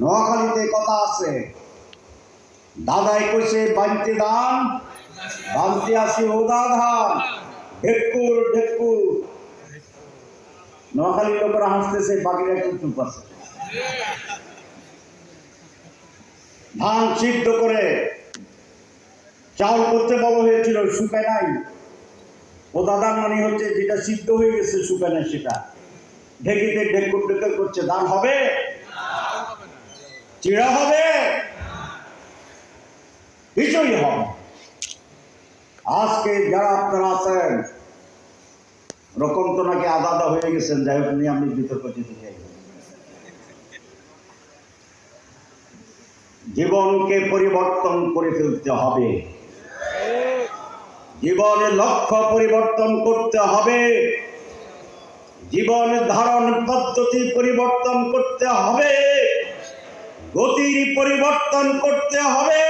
নোয়াখালীতে কথা আছে। দাদাই কইছে, বানতে দান আসি ওদা ধান, ঢেকুর ঢেকুর। হাসতেছে, বাকিরা একটু চুপ আছে। ধান সিদ্ধ করে চাউল করতে বলা হয়েছিল, শুকায় নাই। ও দাদার মানে হচ্ছে যেটা সিদ্ধ হয়ে গেছে, শুকায় নাই সেটা। ঢেকিতে ঢেকুর ঢেকুর করছে। ধান হবে? চিড়া হবে? কিছুই হবে। আজকে যারা আপনারা আছেন, রকম তো নাকি আদা হয়ে গেছেন, যাই হোক, নিয়ে আমি বিতর্ক যেতে চাই জীবনকে পরিবর্তন করে ফেলতে হবে। জীবনের লক্ষ্য পরিবর্তন করতে হবে। জীবন ধারণ পদ্ধতি পরিবর্তন করতে হবে। গতির পরিবর্তন করতে হবে।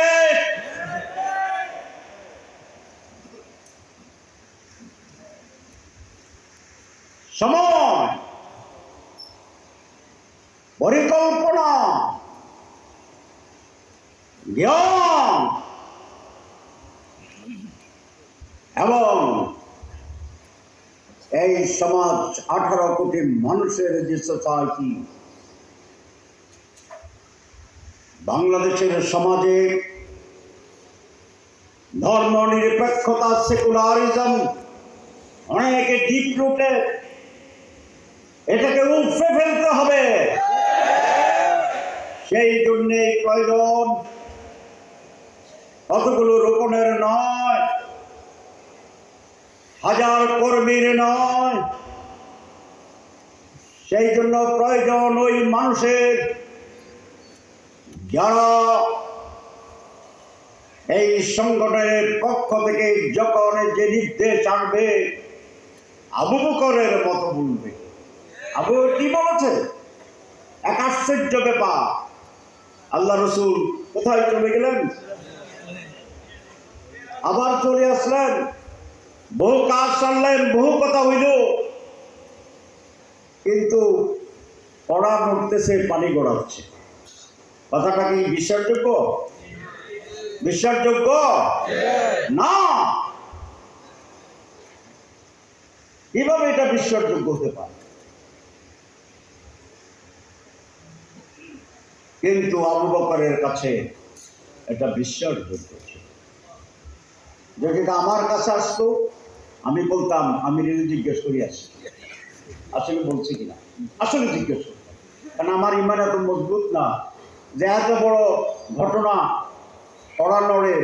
সময় পরিকল্পনা জ্ঞান এবং এই সমাজ আঠারো কোটি মানুষের যে সোসাইটি, বাংলাদেশের সমাজে ধর্ম নিরপেক্ষতা, সেকুলারিজম, অনেকে ডিপ রুটে এটাকে উপড়ে ফেলতে হবে। সেই জন্যে প্রয়োজন কতগুলো রোপণের নয় হাজার কর্মীর নয়। সেই জন্য প্রয়োজন ওই মানুষের। যারা এই সংগঠনের পক্ষ থেকে যখন যে নির্দেশ আসবে আবু বকরের মতো বলবে। আবু কি বলেছে? এক আশ্চর্য ব্যাপার। আল্লাহ রসুল কোথায় চলে গেলেন? আবার চলে আসলেন। বহু কাজ সারলেন, বহু কথা হইল। কিন্তু পড়া মরতেছে পানি গড়াচ্ছে। কথাটা কি বিশ্বাসযোগ্য? বিশ্বাসযোগ্য? না। কীভাবে এটা বিশ্বাসযোগ্য হতে পারে? কিন্তু আবু বকরের কাছে এটা বিশ্বাসযোগ্য ছিল। যদি আমার কাছে আসতো আমি বলতাম, আমি জিজ্ঞেস করি, আসি। আসলে বলছি কিনা? আসলে জিজ্ঞেস করি। কারণ আমার ইমান এত মজবুত না যে এত বড় ঘটনা পড়ানোরে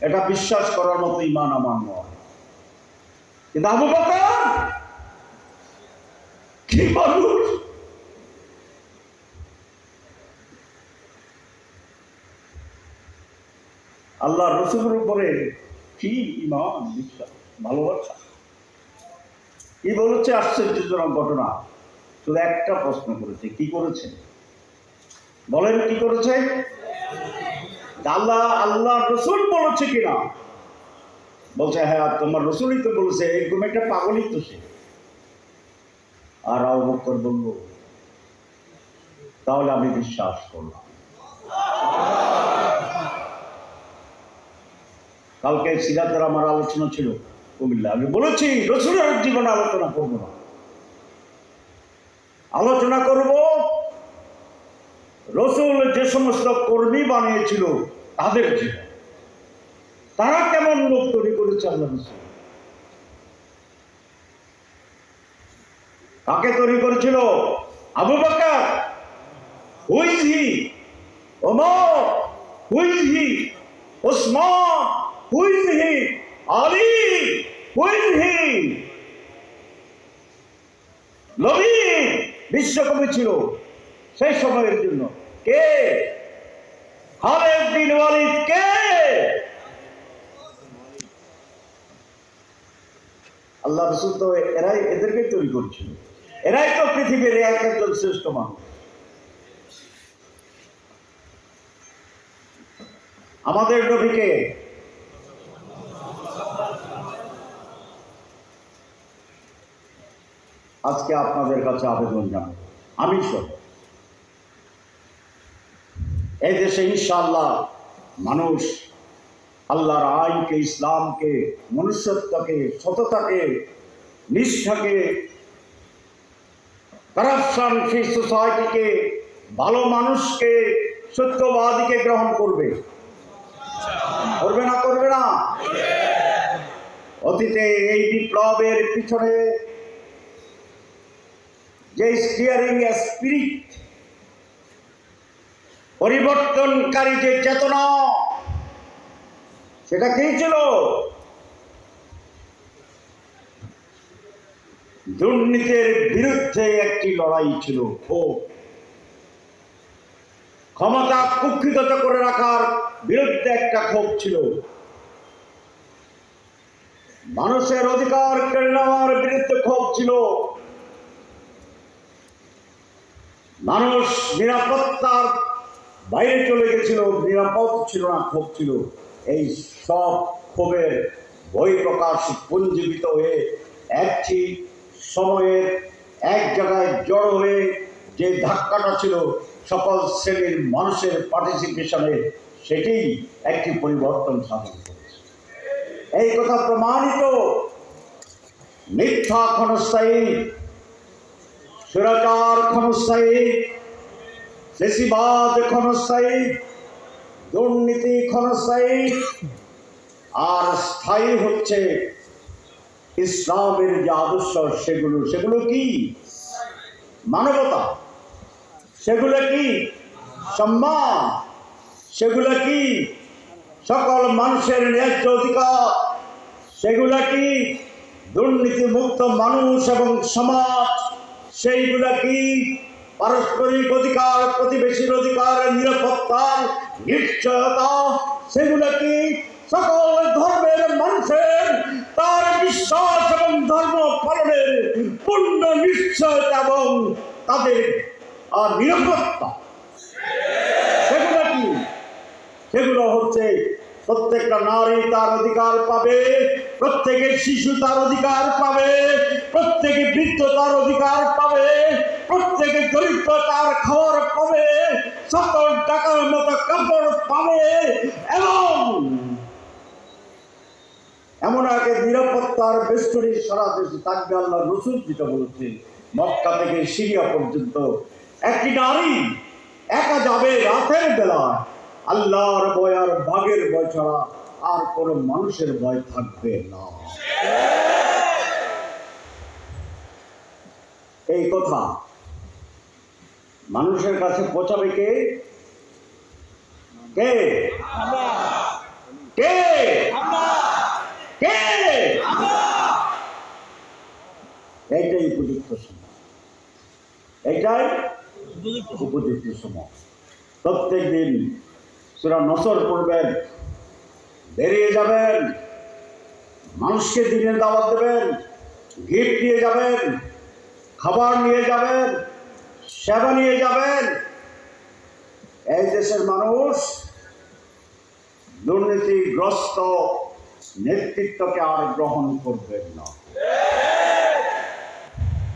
এটা বিশ্বাস করার মতো ইমান আমার নয়। কিন্তু আবু বকর, কি মানুষ? আল্লাহ রসুলের উপরে কি ইমান, বিশ্বাস? ভালোবাসা। কি বলেছে আশ্চর্যজনক ঘটনা। শুধু একটা প্রশ্ন করেছে, কি করেছে? বলেন কি করেছে? আল্লাহ আল্লাহ রসুল বলেছে কিনা? বলছে হ্যাঁ তোমার রসুলই তো বলেছে, এরকম একটা পাগলই তো সে। আর আবু বলল, তাহলে আমি বিশ্বাস করলাম। কালকে সিরাতের আমার আলোচনা ছিল। কুমিল্লা। আমি বলেছি, রসুলের জীবনে আলোচনা করব না। আলোচনা করব, রসুল যে সমস্ত কর্মী বানিয়েছিল তাদের জীবন। তারা কেমন লোক তৈরি করেছে আল্লাহ রসুল? কাকে তৈরি করেছিল? আবু বাকার, হুইজ, ওমর, হুইজ, ওসমান, হুইজ, আলী। হি নবী বিশ্বকবি ছিল, সেই সময়ের জন্য। কে? খালেদ বিন ওয়ালিদ, কে? আল্লাহ রসুল তো এরাই এদেরকে তৈরি করছিল। এরাই তো পৃথিবীর এক একজন শ্রেষ্ঠ মানুষ। আমাদের নবীকে আজকে আপনাদের কাছে আবেদন জানাব। আমি সহ এই দেশে ইনশাআল্লাহ মানুষ আল্লাহর আইনকে, ইসলামকে, মনুষ্যত্বকে, সততাকে, নিষ্ঠাকে করাপশন ফ্রি সোসাইটিকে ভালো মানুষকে, সত্যবাদীকে গ্রহণ করবে। করবে না করবে না। অতীতে এই বিপ্লবের পিছনে যে স্টিয়ারিং স্পিরিট পরিবর্তনকারী যে চেতনা, সেটা কি ছিল? দুর্নীতির বিরুদ্ধে একটি লড়াই ছিল, ক্ষোভ। ক্ষমতা কুক্ষিগত করে রাখার বিরুদ্ধে একটা ক্ষোভ ছিল। মানুষের অধিকার কেড়ে নেওয়ার বিরুদ্ধে ক্ষোভ ছিল। মানুষ নিরাপত্তার বাইরে চলে গেছিল, নিরাপদ ছিল না, ক্ষোভ ছিল। এই সব ক্ষোভের বই প্রকাশ পুঞ্জীবিত হয়ে একটি সময়ের এক জায়গায় জড়ো হয়ে যে ধাক্কাটা ছিল সকল শ্রেণির মানুষের পার্টিসিপেশনে সেটি একটি পরিবর্তন সাধন এই কথা প্রমাণিত মিথ্যা ক্ষণস্থায়ী সুরাচার ক্ষণস্থায়ী ফেসিবাদ ক্ষণস্থায়ী দুর্নীতি ক্ষণস্থায়ী আর স্থায়ী হচ্ছে ইসলামের যে আদর্শ, সেগুলো সেগুলো কি? মানবতা। সেগুলো কি? সম্মান। সেগুলো কি? সকল মানুষের ন্যায্য অধিকার। সেগুলো কি? দুর্নীতি মুক্ত মানুষ এবং সমাজ। সেইগুলো কি? পারস্পরিক অধিকার, প্রতিবেশীর অধিকার নিরাপত্তার নিশ্চয়তা, সেগুলো কি? সকল ধর্মের মানুষের তার বিশ্বাস এবং ধর্ম পালনের পূর্ণ নিশ্চয়তা এবং তাদের আর নিরাপত্তা। সেগুলো কি? সেগুলো হচ্ছে প্রত্যেকটা নারী তার অধিকার পাবে। প্রত্যেকের শিশু তার অধিকার পাবে, প্রত্যেকে বৃদ্ধ তার অধিকার পাবে, প্রত্যেকে দরিদ্র তার খাবার পাবে, সকল টাকার মতো কাপড় পাবে এবং এমন এক নিরাপত্তার বেষ্টনী সারা দেশে থাকবে আল্লাহ রসুল যেটা বলেছে মক্কা থেকে সিরিয়া পর্যন্ত। একটি নারী একা যাবে রাতের বেলা আল্লাহর বয়ার বাঘের ভয় ছাড়া আর কোনো মানুষের ভয় থাকবে না। এই কথা মানুষের কাছে পৌঁছাবে কে? কে? কে? কে? এইটাই উপযুক্ত সময়। এইটাই উপযুক্ত সময়। প্রত্যেক দিন সুরা নসর পড়বেন। বেরিয়ে যাবেন। মানুষকে দিনের দাওয়াত দেবেন গিফট নিয়ে যাবেন, খাবার নিয়ে যাবেন, সেবা নিয়ে যাবেন। এই দেশের মানুষ দুর্নীতিগ্রস্ত নেতৃত্বকে আর গ্রহণ করবেন না।